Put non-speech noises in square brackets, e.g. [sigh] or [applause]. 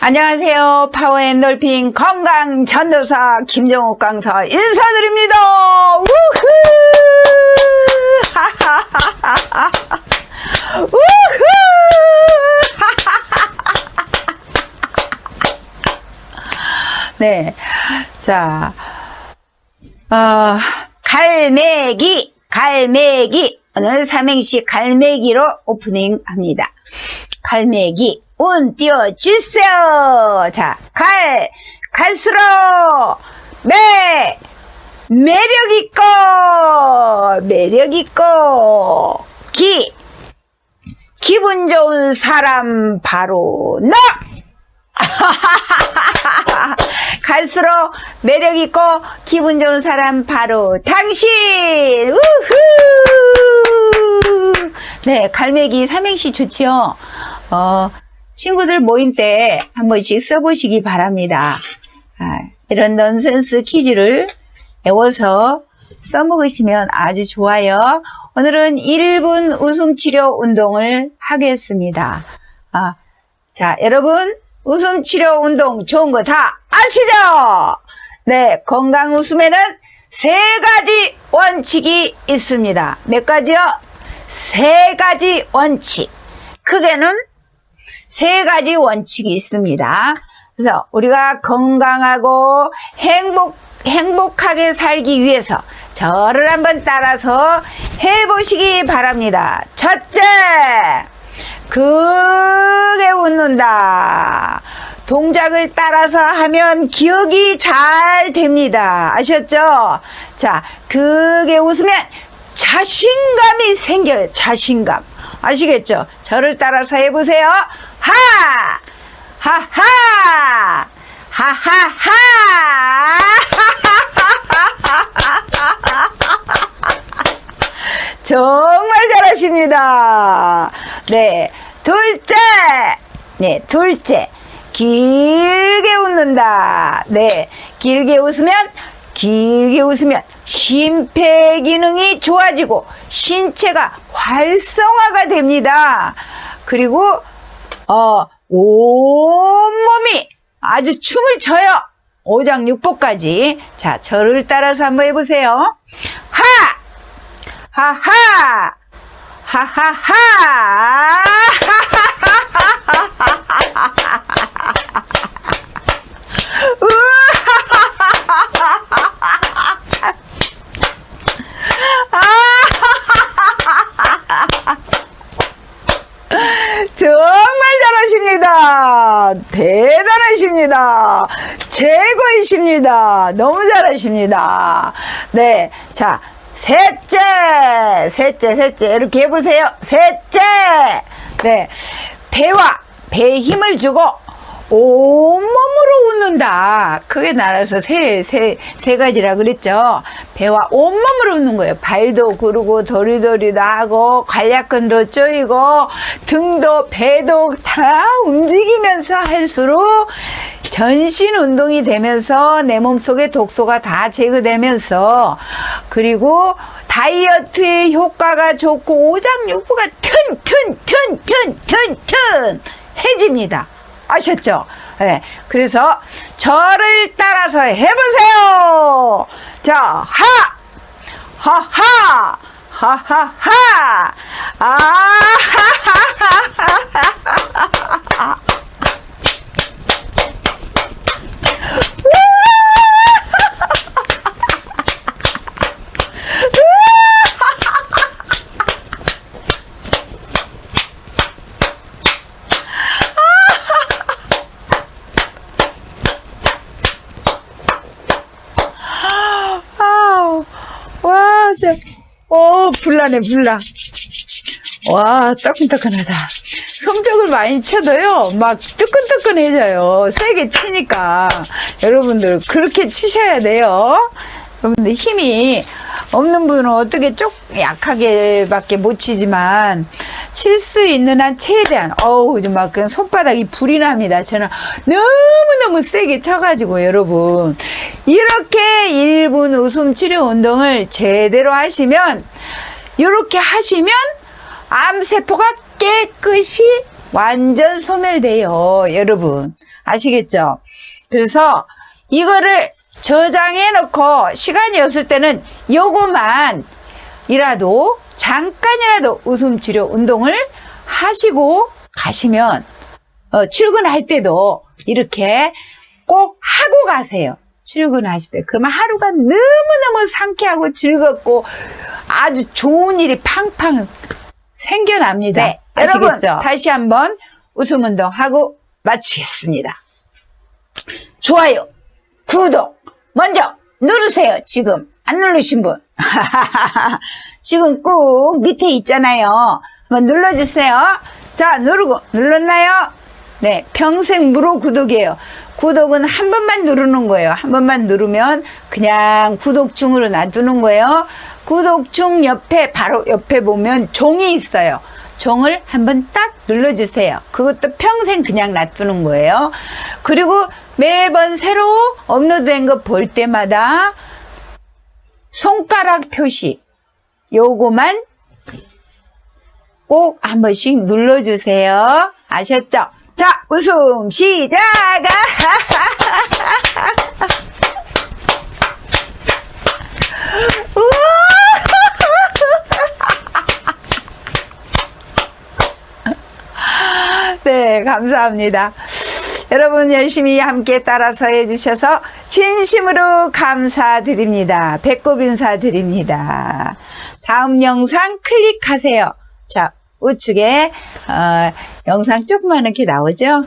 안녕하세요. 파워앤돌핀 건강 전도사 김정옥 강사 인사드립니다. 우후! [laughs] 우후! [laughs] 네. 자, 어, 갈매기, 갈매기. 오늘 삼행시 갈매기로 오프닝 합니다. 갈매기, 운 띄워주세요. 자, 갈, 갈수록, 매, 매력있고, 매력있고, 기, 기분 좋은 사람 바로 너! [laughs] 갈수록 매력 있고 기분 좋은 사람 바로 당신. 우후. 네, 갈매기 삼행시 좋지요. 어, 친구들 모임 때 한 번씩 써보시기 바랍니다. 아, 이런 넌센스 퀴즈를 외워서 써먹으시면 아주 좋아요. 오늘은 1분 웃음 치료 운동을 하겠습니다. 아, 자, 여러분, 웃음 치료 운동 좋은 거 다 아시죠? 네, 건강 웃음에는 세 가지 원칙이 있습니다. 몇 가지요? 세 가지 원칙. 크게는 세 가지 원칙이 있습니다. 그래서 우리가 건강하고 행복, 행복하게 살기 위해서 저를 한번 따라서 해보시기 바랍니다. 첫째, 크게 웃는다. 동작을 따라서 하면 기억이 잘 됩니다. 아셨죠? 자, 크게 웃으면 자신감이 생겨요. 자신감. 아시겠죠? 저를 따라서 해보세요. 하! 하하! 하하하! [laughs] 정말 잘하십니다. 네. 둘째. 네, 둘째. 길게 웃는다. 네. 길게 웃으면, 길게 웃으면 심폐 기능이 좋아지고 신체가 활성화가 됩니다. 그리고, 어, 온몸이 아주 춤을 춰요. 오장육부까지. 자, 저를 따라서 한번 해보세요. 하! 하하! 하하하! 정말 잘하십니다. 대단하십니다. 최고이십니다. 너무 잘하십니다. 네. 자, 셋째, 셋째, 셋째. 이렇게 해보세요. 셋째. 네. 배와 배에 힘을 주고 온몸으로 웃는다. 크게 나눠서 세, 세, 세 가지라 그랬죠. 배와 온몸으로 웃는 거예요. 발도 구르고 도리도리도 하고 관략근도 쪼이고 등도 배도 다 움직이면서 할수록 전신 운동이 되면서 내 몸속에 독소가 다 제거되면서 그리고 다이어트에 효과가 좋고 오장육부가 튼튼튼튼튼튼 해집니다. 아셨죠? 네. 그래서 저를 따라서 해보세요. 자, 하, 하하, 하하하, 아하하하하. 아우, 와, 진짜, 어, 불나네, 불나. 와, 따끈따끈하다. 손뼉을 많이 쳐도요, 막 뜨끈뜨끈해져요. 세게 치니까. 여러분들, 그렇게 치셔야 돼요. 여러분들, 힘이 없는 분은 어떻게 쪽 약하게밖에 못 치지만, 칠 수 있는 한 최대한, 어우, 정말 그 손바닥이 불이 납니다. 저는 너무너무 세게 쳐가지고, 여러분. 이렇게 1분 웃음 치료 운동을 제대로 하시면, 이렇게 하시면, 암세포가 깨끗이 완전 소멸돼요, 여러분. 아시겠죠? 그래서 이거를 저장해 놓고 시간이 없을 때는 요거만 이라도 잠깐이라도 웃음 치료 운동을 하시고 가시면 어, 출근할 때도 이렇게 꼭 하고 가세요. 출근하실 때. 그러면 하루가 너무너무 상쾌하고 즐겁고 아주 좋은 일이 팡팡 생겨납니다. 네, 여러분, 아시겠죠? 다시 한번 웃음 운동 하고 마치겠습니다. 좋아요, 구독, 먼저 누르세요, 지금. 안 누르신 분. [laughs] 지금 꾹 밑에 있잖아요. 한번 눌러주세요. 자, 누르고, 눌렀나요? 네, 평생 무료 구독이에요. 구독은 한 번만 누르는 거예요. 한 번만 누르면 그냥 구독 중으로 놔두는 거예요. 구독 중 옆에, 바로 옆에 보면 종이 있어요. 종을 한번 딱 눌러주세요. 그것도 평생 그냥 놔두는 거예요. 그리고 매번 새로 업로드된 거 볼 때마다 손가락 표시 요거만 꼭 한 번씩 눌러주세요. 아셨죠? 자, 웃음 시작! [laughs] [laughs] 네, 감사합니다. 여러분 열심히 함께 따라서 해주셔서 진심으로 감사드립니다. 배꼽 인사드립니다. 다음 영상 클릭하세요. 자, 우측에 어, 영상 조그맣게 나오죠?